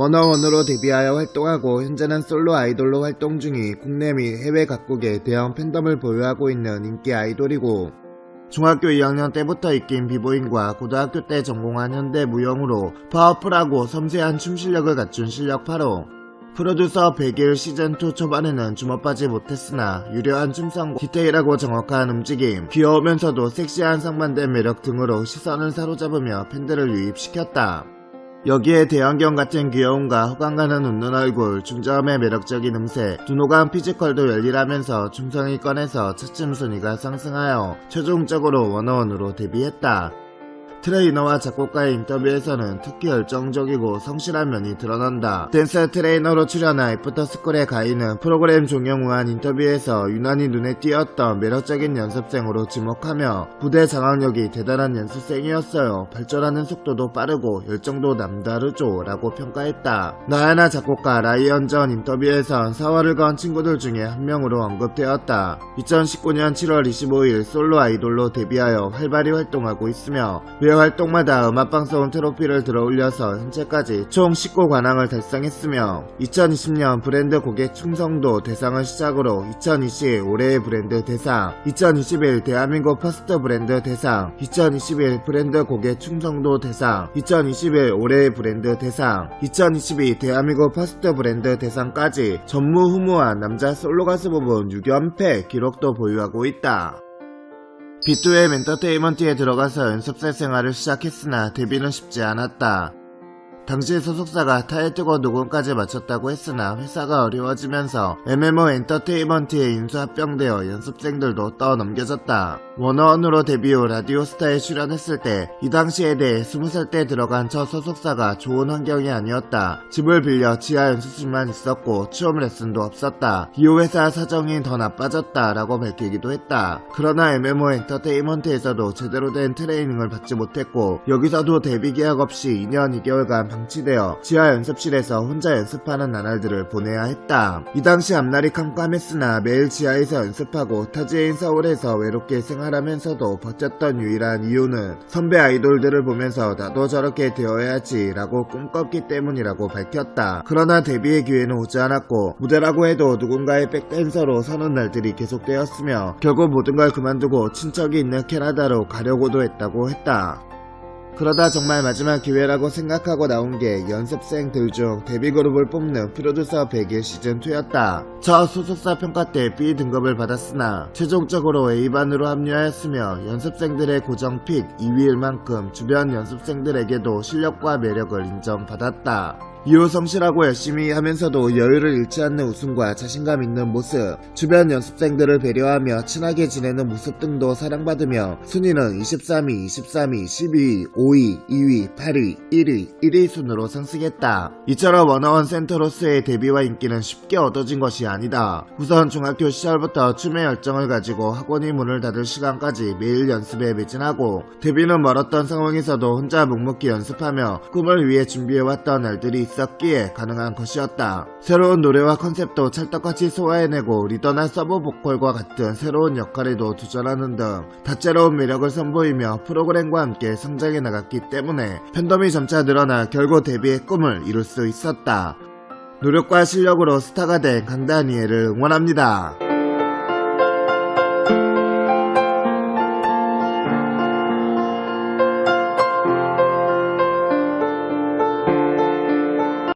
워너원으로 데뷔하여 활동하고 현재는 솔로 아이돌로 활동 중이 국내 및 해외 각국의 대형 팬덤을 보유하고 있는 인기 아이돌이고 중학교 2학년 때부터 익힌 비보잉과 고등학교 때 전공한 현대 무용으로 파워풀하고 섬세한 춤 실력을 갖춘 실력파로 프로듀서 100일 시즌2 초반에는 주목받지 못했으나 유려한 춤성, 디테일하고 정확한 움직임, 귀여우면서도 섹시한 상반된 매력 등으로 시선을 사로잡으며 팬들을 유입시켰다. 여기에 대형경 같은 귀여움과 호감 가는 웃는 얼굴, 중저음의 매력적인 음색, 두노감 피지컬도 열일하면서 춤성이 꺼내서 차츰 순위가 상승하여 최종적으로 원어원으로 데뷔했다. 트레이너와 작곡가의 인터뷰에서는 특히 열정적이고 성실한 면이 드러난다. 댄스 트레이너로 출연한 애프터스쿨의 가인은 프로그램 종영 후한 인터뷰에서 유난히 눈에 띄었던 매력적인 연습생으로 지목하며 부대 장악력이 대단한 연습생이었어요. 발전하는 속도도 빠르고 열정도 남다르죠 라고 평가했다. 나야나 작곡가 라이언 전 인터뷰에선 4월을 건 친구들 중에 한 명으로 언급되었다. 2019년 7월 25일 솔로 아이돌로 데뷔하여 활발히 활동하고 있으며 매 활동마다 음악방송 트로피를 들어올려서 현재까지 총 19관왕을 달성했으며 2020년 브랜드 고객 충성도 대상을 시작으로 2020 올해의 브랜드 대상, 2021 대한민국 퍼스트 브랜드 대상, 2021 브랜드 고객 충성도 대상, 2021 올해의 브랜드 대상, 2022 대한민국 퍼스트 브랜드 대상까지 전무후무한 남자 솔로 가수 부분 6연패 기록도 보유하고 있다. 비투의 엔터테인먼트에 들어가서 연습생 생활을 시작했으나 데뷔는 쉽지 않았다. 당시 소속사가 타이틀과 녹음까지 마쳤다고 했으나 회사가 어려워지면서 MMO 엔터테인먼트에 인수합병되어 연습생들도 떠넘겨졌다. 원어원으로 데뷔 후 라디오스타에 출연했을 때 이 당시에 대해 20살 때 들어간 첫 소속사가 좋은 환경이 아니었다. 집을 빌려 지하 연습실만 있었고 취업 레슨도 없었다. 이후 회사 사정이 더 나빠졌다 라고 밝히기도 했다. 그러나 MMO 엔터테인먼트에서도 제대로 된 트레이닝을 받지 못했고 여기서도 데뷔 계약 없이 2년 2개월간 방치되어 지하 연습실에서 혼자 연습하는 나날들을 보내야 했다. 이 당시 앞날이 캄캄했으나 매일 지하에서 연습하고 타지인 서울에서 외롭게 생활하면서도 버텼던 유일한 이유는 선배 아이돌들을 보면서 나도 저렇게 되어야지 라고 꿈꿨기 때문이라고 밝혔다. 그러나 데뷔의 기회는 오지 않았고 무대라고 해도 누군가의 백댄서로 서는 날들이 계속되었으며 결국 모든 걸 그만두고 친척이 있는 캐나다로 가려고도 했다고 했다. 그러다 정말 마지막 기회라고 생각하고 나온 게 연습생들 중 데뷔 그룹을 뽑는 프로듀서 100일 시즌2였다. 저 소속사 평가 때 B 등급을 받았으나 최종적으로 A반으로 합류하였으며 연습생들의 고정 픽 2위일 만큼 주변 연습생들에게도 실력과 매력을 인정받았다. 이후 성실하고 열심히 하면서도 여유를 잃지 않는 웃음과 자신감 있는 모습, 주변 연습생들을 배려하며 친하게 지내는 모습 등도 사랑받으며 순위는 23위, 23위, 12위, 5위, 2위, 8위, 1위, 1위 순으로 상승했다. 이처럼 원어원 센터로서의 데뷔와 인기는 쉽게 얻어진 것이 아니다. 우선 중학교 시절부터 춤의 열정을 가지고 학원이 문을 닫을 시간까지 매일 연습에 매진하고 데뷔는 멀었던 상황에서도 혼자 묵묵히 연습하며 꿈을 위해 준비해왔던 날들이 있었기에 가능한 것이었다. 새로운 노래와 컨셉도 찰떡같이 소화해내고 리더나 서브 보컬과 같은 새로운 역할에도 도전하는 등 다채로운 매력을 선보이며 프로그램과 함께 성장해 나갔기 때문에 팬덤이 점차 늘어나 결국 데뷔의 꿈을 이룰 수 있었다. 노력과 실력으로 스타가 된 강다니엘을 응원합니다.